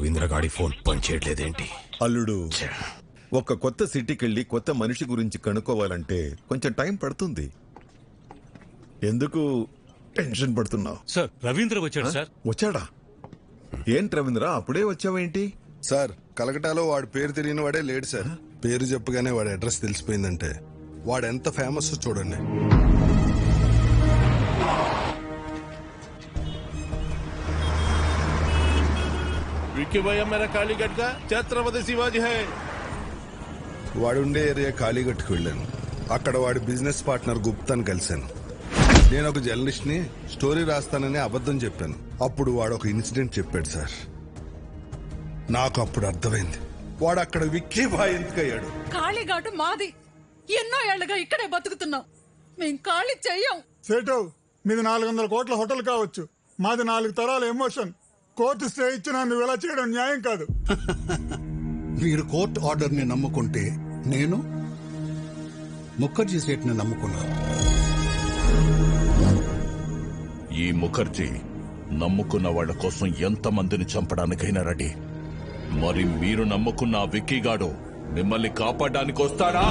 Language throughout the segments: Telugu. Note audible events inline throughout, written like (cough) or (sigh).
రవీంద్ర గాడి ఫోన్ పనిచేయట్లేదేంటి? అల్లుడు ఒక కొత్త సిటీకి వెళ్ళి కొత్త మనిషి గురించి కనుక్కోవాలంటే కొంచెం టైం పడుతుంది. ఎందుకు టెన్షన్ పడుతున్నావు? సార్ రవీంద్ర వచ్చాడు సార్. వచ్చాడా? ఏంటి రవీంద్ర అప్పుడే వచ్చావేంటి? సార్ కలకటాలో వాడి పేరు తెలియని వాడే లేడు సార్. పేరు చెప్పగానే వాడి అడ్రస్ తెలిసిపోయిందంటే. వాడు ఎంత ఫేమస్ చూడండి. विक्की भैया मेरा कालीगढ़ का छत्रपति शिवाजी है వాడు ఉండే ఏరియా కాళీగట్టుకు వెళ్ళాను అక్కడ వాడి బిజినెస్ పార్ట్నర్ గుప్తాని కలిశాను నేను ఒక జర్నలిస్ట్ ని స్టోరీ రాస్తానని అబద్ధం చెప్పాను అప్పుడు వాడు ఒక ఇన్సిడెంట్ చెప్పాడు సార్ నాకు అప్పుడు అర్థమైంది వాడు అక్కడ విక్కీ బాయ్ ఎందుకయ్యాడు కాళీఘాటు మాది ఎన్నో ఏళ్లుగా ఇక్కడే బతుకుతున్నాం మేం ఖాళీ చెయ్యం సేటు మీది నాలుగు వందల కోట్ల హోటల్ కావచ్చు మాది నాలుగు తరాల ఎమోషన్ కోర్టు స్టే ఇచ్చినా నువ్వు ఇలా చేయడం న్యాయం కాదు. (laughs) మీరు కోర్టు ఆర్డర్ని నమ్ముకుంటే నేను ముఖర్జీ సేట్ని నమ్ముకున్నాను ఈ ముఖర్జీ నమ్ముకున్న వాళ్ళ కోసం ఎంతమందిని చంపడానికైనా రెడీ. మరి మీరు నమ్ముకున్న ఆ విక్కీగాడు మిమ్మల్ని కాపాడడానికి వస్తాడా?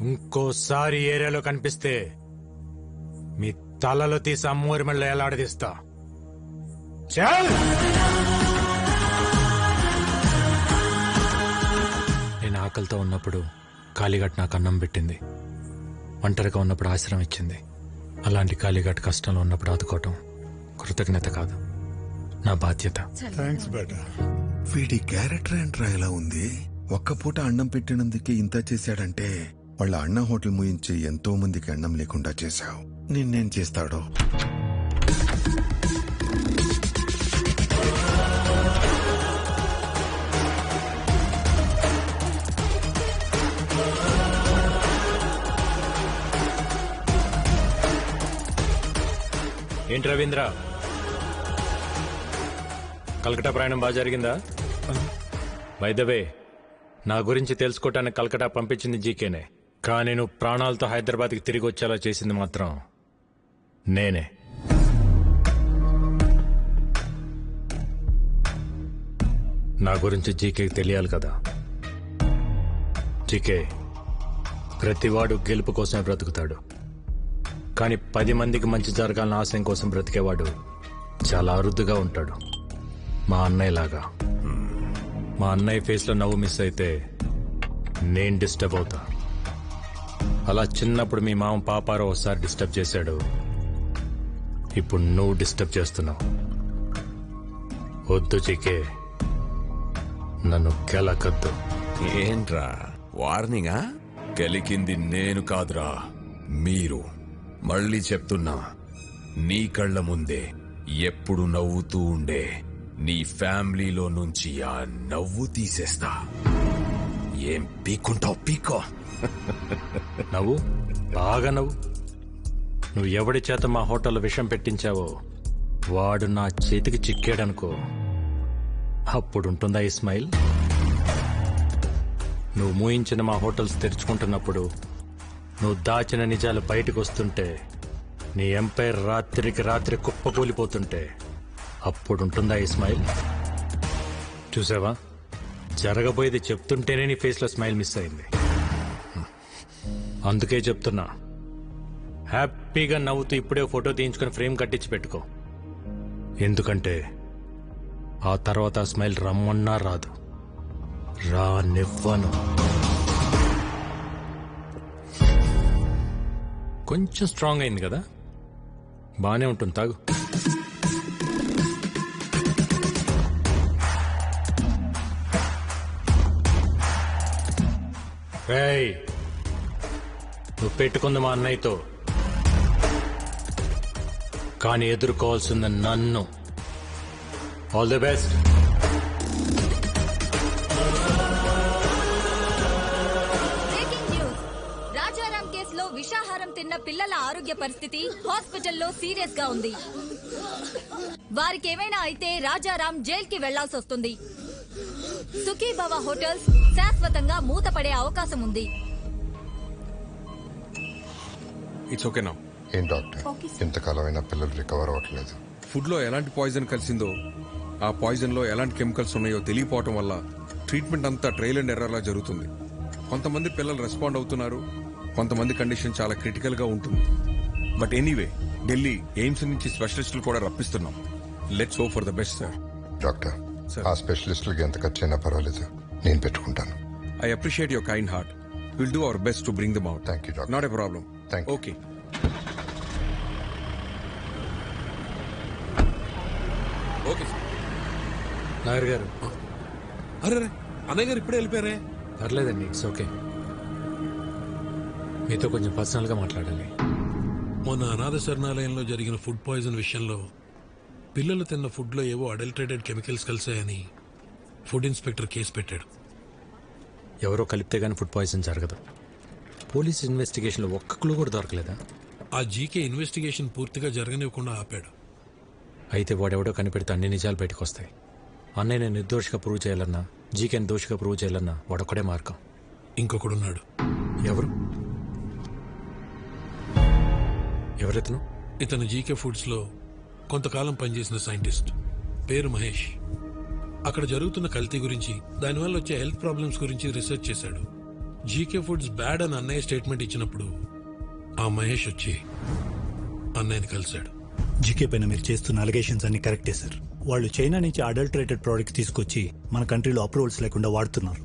ఇంకోసారి ఏరియాలో కనిపిస్తే మీ తలలో తీసి అమ్మూరి మెళ్ళ ఎలాడదీస్తా చల్! నేను ఆకలితో ఉన్నప్పుడు కాళీఘట్ నాకు అన్నం పెట్టింది. ఒంటరిగా ఉన్నప్పుడు ఆశ్రమం ఇచ్చింది. అలాంటి కాళీఘట్ కష్టంలో ఉన్నప్పుడు ఆదుకోవటం కృతజ్ఞత కాదు. నా బాధ్యత. థ్యాంక్స్ బేటా వీడి క్యారెక్టర్ ఏంట్రా ఎలా ఉంది? ఒక్క పూట అన్నం పెట్టినందుకే ఇంత చేశాడంటే వాళ్ళ అన్న హోటల్ ముయించి ఎంతో మందికి అన్నం లేకుండా చేశావు. నిన్నేం చేస్తాడో? ఏంటి రవీంద్ర? కలకటా ప్రయాణం బాగా జరిగిందా? వైదవే నా గురించి తెలుసుకోవటానికి కలకటా పంపించింది జీకేనే. కానీ నువ్వు ప్రాణాలతో హైదరాబాద్కి తిరిగి వచ్చేలా చేసింది మాత్రం నేనే. నా గురించి జీకేకి తెలియాలి కదా. జీకే ప్రతివాడు గెలుపు కోసమే బ్రతుకుతాడు. కానీ పది మందికి మంచి జరగాలని ఆశయం కోసం బ్రతికేవాడు చాలా అరుదుగా ఉంటాడు. మా అన్నయ్యలాగా. మా అన్నయ్య ఫేస్లో నవ్వు మిస్ అయితే నేను డిస్టర్బ్ అవుతా. అలా చిన్నప్పుడు మీ మామ పాపారో ఒకసారి డిస్టర్బ్ చేశాడు. ఇప్పుడు నువ్వు డిస్టర్బ్ చేస్తున్నావు. వద్దు చికే నన్ను కెలకద్దు ఏంట్రా? వార్నింగా గెలికింది నేను కాదురా. మీరు. మళ్ళీ చెప్తున్నా. నీ కళ్ళ ముందే ఎప్పుడు నవ్వుతూ ఉండే. నీ ఫ్యామిలీలో నుంచి ఆ నవ్వు తీసేస్తా. ఏం పీక్కుంటావు? పీకో (laughs) నవ్వు? బాగా నవ్వు. నువ్వు ఎవడి చేత మా హోటల్లో విషం పెట్టించావో వాడు నా చేతికి చిక్కాడనుకో. అప్పుడుంటుందా ఈ స్మైల్? నువ్వు మూయించిన మా హోటల్స్ తెరుచుకుంటున్నప్పుడు నువ్వు దాచిన నిజాలు బయటకు వస్తుంటే నీ ఎంపైర్ రాత్రికి రాత్రి కుప్పకూలిపోతుంటే అప్పుడుంటుందా ఈ స్మైల్ చూసావా? జరగబోయేది చెప్తుంటేనే నీ ఫేస్లో స్మైల్ మిస్ అయింది. అందుకే చెప్తున్నా. హ్యాపీగా నవ్వుతూ ఇప్పుడే ఫోటో తీయించుకొని ఫ్రేమ్ కట్టించి పెట్టుకో. ఎందుకంటే ఆ తర్వాత ఆ స్మైల్ రమ్మన్నా రాదు. రానివ్వను. కొంచెం స్ట్రాంగ్ అయింది కదా? బాగానే ఉంటుంది తాగు. రేయ్ నువ్వు పెట్టుకుంది మా అన్నయ్యతో. కానీ ఎదుర్కోవాల్సింది నన్ను. ఆల్ ది బెస్ట్ రాజారాం కేసులో విషాహారం తిన్న పిల్లల ఆరోగ్య పరిస్థితి హాస్పిటల్లో సీరియస్గా ఉంది. వారికి ఏమైనా అయితే రాజారాం జైలుకి వెళ్ళాల్సి వస్తుంది సుఖీభవ హోటల్స్ శాశ్వతంగా మూతపడే అవకాశం ఉంది. ఇట్స్ ఓకే నా ఏం డాక్టర్? ఇంతకాలమైనా పిల్లలు రికవర్ అవ్వట్లేదు. ఫుడ్లో ఎలాంటి పాయిజన్ కలిసిందో ఆ పాయిజన్లో ఎలాంటి కెమికల్స్ ఉన్నాయో తెలియపోవటం వల్ల ట్రీట్మెంట్ అంతా ట్రయల్ అండ్ ఎర్రర్లా జరుగుతుంది. కొంతమంది పిల్లలు రెస్పాండ్ అవుతున్నారు. కొంతమంది కండిషన్ చాలా క్రిటికల్గా ఉంటుంది. బట్ ఎనీవే ఢిల్లీ ఎయిమ్స్ నుంచి స్పెషలిస్టులు కూడా రప్పిస్తున్నాం. Let's hope for the best sir doctor. ఆ స్పెషలిస్టులకి ఎంత ఖర్చు అయినా పర్వాలేదు. నేను పెట్టుకుంటాను. I appreciate your kind heart will do our best to bring them out thank you doctor not a problem Thank you. Okay okay sir Nagar గారు. అరే అన్నయ్య గారు ఇప్పుడే వెళ్ళిపోయారే? పర్లేదండి ఇట్స్ ఓకే మీతో కొంచెం పర్సనల్గా మాట్లాడాలి. మొన్న అనాథ శరణాలయంలో జరిగిన ఫుడ్ పాయిజన్ విషయంలో పిల్లలు తిన్న ఫుడ్లో ఏవో అడల్టరేటెడ్ కెమికల్స్ కలిసాయని ఫుడ్ ఇన్స్పెక్టర్ కేసు పెట్టాడు. ఎవరో కలిపితే గానీ ఫుడ్ పాయిజన్ జరగదు. పోలీస్ ఇన్వెస్టిగేషన్లో ఒక్క క్లూ కూడా దొరకలేదా? ఆ జీకే ఇన్వెస్టిగేషన్ పూర్తిగా జరగనివ్వకుండా ఆపాడు. అయితే వాడెవడో కనిపెడితే అన్ని నిజాలు బయటకు వస్తాయి అన్నయ్య నిర్దోషిగా ప్రూవ్ చేయాలన్నా జీకేని దోషిగా ప్రూవ్ చేయాలన్నా వాడొక్కడే మార్గం. ఇంకొకడున్నాడు. ఎవరు? ఎవరెతను? ఇతను జీకే ఫుడ్స్లో కొంతకాలం పనిచేసిన సైంటిస్ట్. పేరు మహేష్. అక్కడ జరుగుతున్న కల్తీ గురించి దానివల్ల వచ్చే హెల్త్ ప్రాబ్లమ్స్ గురించి రీసెర్చ్ చేశాడు. జీకే ఫుడ్స్ బ్యాడ్ అని అన్నయ్య స్టేట్మెంట్ ఇచ్చినప్పుడు ఆ మహేష్ వచ్చి అన్నయ్యని కలిశాడు. జీకే పైన మీరు చేస్తున్న అలిగేషన్స్ అన్ని కరెక్టే సార్ వాళ్ళు చైనా నుంచి అడల్టరేటెడ్ ప్రోడక్ట్స్ తీసుకొచ్చి మన కంట్రీలో అప్రూవల్స్ లేకుండా వాడుతున్నారు.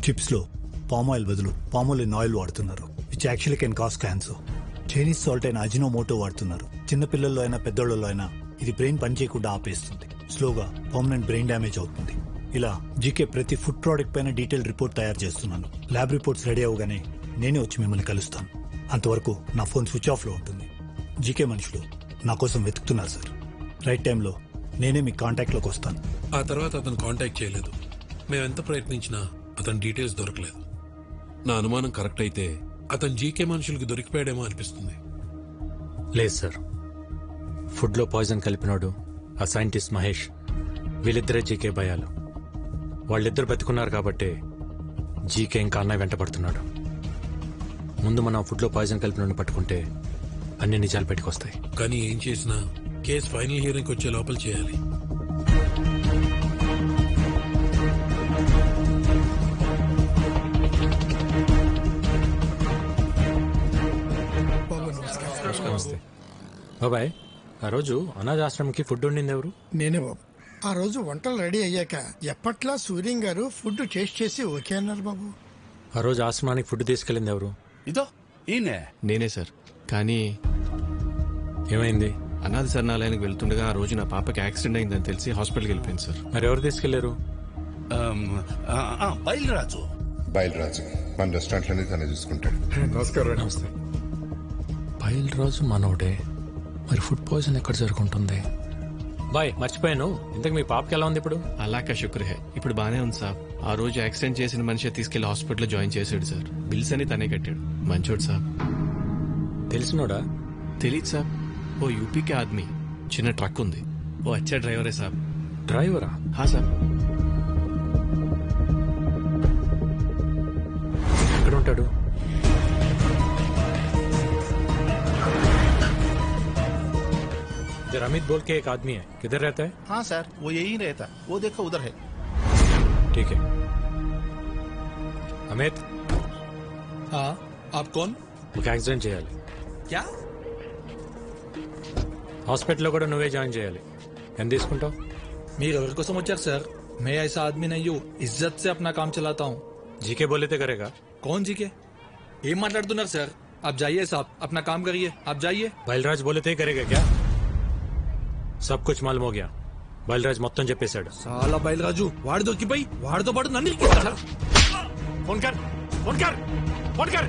చిప్స్లో పామ్ ఆయిల్ బదులు పామోలిన్ ఆయిల్ వాడుతున్నారు which actually can cause cancer Chinese salt అయిన అజినోమోటో వాడుతున్నారు. చిన్నపిల్లల్లో అయినా పెద్దోళ్ళలో అయినా ఇది బ్రెయిన్ పనిచేయకుండా ఆపేస్తుంది. స్లోగా పర్మనెంట్ బ్రెయిన్ డ్యామేజ్ అవుతుంది. ఇలా జీకే ప్రతి ఫుడ్ ప్రోడక్ట్ పైన డీటెయిల్ రిపోర్ట్ తయారు చేస్తున్నాను. ల్యాబ్ రిపోర్ట్స్ రెడీ అవగానే నేనే వచ్చి మిమ్మల్ని కలుస్తాను. అంతవరకు నా ఫోన్ స్విచ్ ఆఫ్లో ఉంటుంది. జీకే మనుషులు నా కోసం వెతుకుతున్నారు సార్. రైట్ టైంలో నేనే మీ కాంటాక్ట్లోకి వస్తాను. ఆ తర్వాత అతను కాంటాక్ట్ చేయలేదు. మేమెంత ప్రయత్నించినా అతని డీటెయిల్స్ దొరకలేదు. నా అనుమానం కరెక్ట్ అయితే అతను జీకే మనుషులకు దొరికిపోయాడేమో అనిపిస్తుంది. లేదు సార్. ఫుడ్లో పాయిజన్ కలిపినాడు ఆ సైంటిస్ట్ మహేష్ వీళ్ళిద్దరే జీకే భయాలు. వాళ్ళిద్దరు బతుకున్నారు కాబట్టి జీకే ఇంకా అన్నయ్య వెంటపడుతున్నాడు ముందు మనం ఫుడ్లో పాయిజన్ కలిపినోడిని పట్టుకుంటే అన్ని నిజాలు బయటకొస్తాయి. కానీ ఏం చేసినా కేసు ఫైనల్ హియరింగ్ వచ్చే లోపల చేయాలి. బాబాయ్ ఆ రోజు అనాథాశ్రమంకి ఫుడ్ వండింది ఎవరు నేనే బాబు. ఆ రోజు వంటలు రెడీ అయ్యాక ఎప్పట్లా సూర్యం గారు ఫుడ్ టేస్ట్ చేసి ఓకే అన్నారు బాబు. ఆ రోజు ఆశ్రమానికి ఫుడ్ తీసుకెళ్ళింది ఎవరు ఇదో ఈయనే. నేనే సార్. కానీ ఏమైంది? అనాథ శరణాలయానికి వెళ్తుండగా ఆ రోజు నా పాపకి యాక్సిడెంట్ అయిందని తెలిసి హాస్పిటల్కి వెళ్ళిపోయింది సార్. మరి ఎవరు తీసుకెళ్ళారు బయలురాజు. బయలురాజు. మన రెస్టారెంట్లోనే తనే చూసుకుంటాడు. నమస్కారం నమస్తే. బయల్ రోజు మనోడే. మరి ఫుడ్ పాయిజన్ ఎక్కడ జరుగుంటుంది? బాయ్ మర్చిపోయాను. ఇంతకు మీ పాపకి ఎలా ఉంది ఇప్పుడు? అలాకా శుక్ర హే ఇప్పుడు బానే ఉంది సార్. ఆ రోజు యాక్సిడెంట్ చేసిన మనిషి తీసుకెళ్ళి హాస్పిటల్లో జాయిన్ చేశాడు సార్. బిల్స్ అని తనే కట్టాడు. మంచోడు సార్. తెలిసినోడా? తెలీదు సార్. ఓ యూపీకే ఆద్మీ. చిన్న ట్రక్ ఉంది. ఓ అచ్చా డ్రైవరే సార్. డ్రైవరా? హా సార్. ఎక్కడ ఉంటాడు इधर अमित बोल के एक आदमी है किधर रहता है हाँ सर वो यही रहता वो देखो उधर है ठीक है అమిత్ आप कौन ఒక యాక్సిడెంట్ చేయాలి क्या హాస్పిటల్లో కూడా నువ్వే జాయిన్ చేయాలి ఎంత తీసుకుంటావు మీరు ఎవరి కోసం వచ్చారు సార్ मैं ऐसा आदमी नहीं हूँ इज्जत से अपना काम चलाता हूँ జీకే బోలితే కరేగా कौन जी के ఏం మాట్లాడుతున్నారు సార్ आप जाइए साहब अपना काम करिए आप जाइए బయలురాజ్ बोले थे करेगा क्या సబ్ కుచ్ మాలూమ్ హోగ్యా మొత్తం చెప్పేశాడు. చాలా బయలురాజు వాడి దొరికిపోయి వాడితో పాటు నన్ను ఫోన్ కర్ ఫోన్ కర్ ఫోన్ కర్.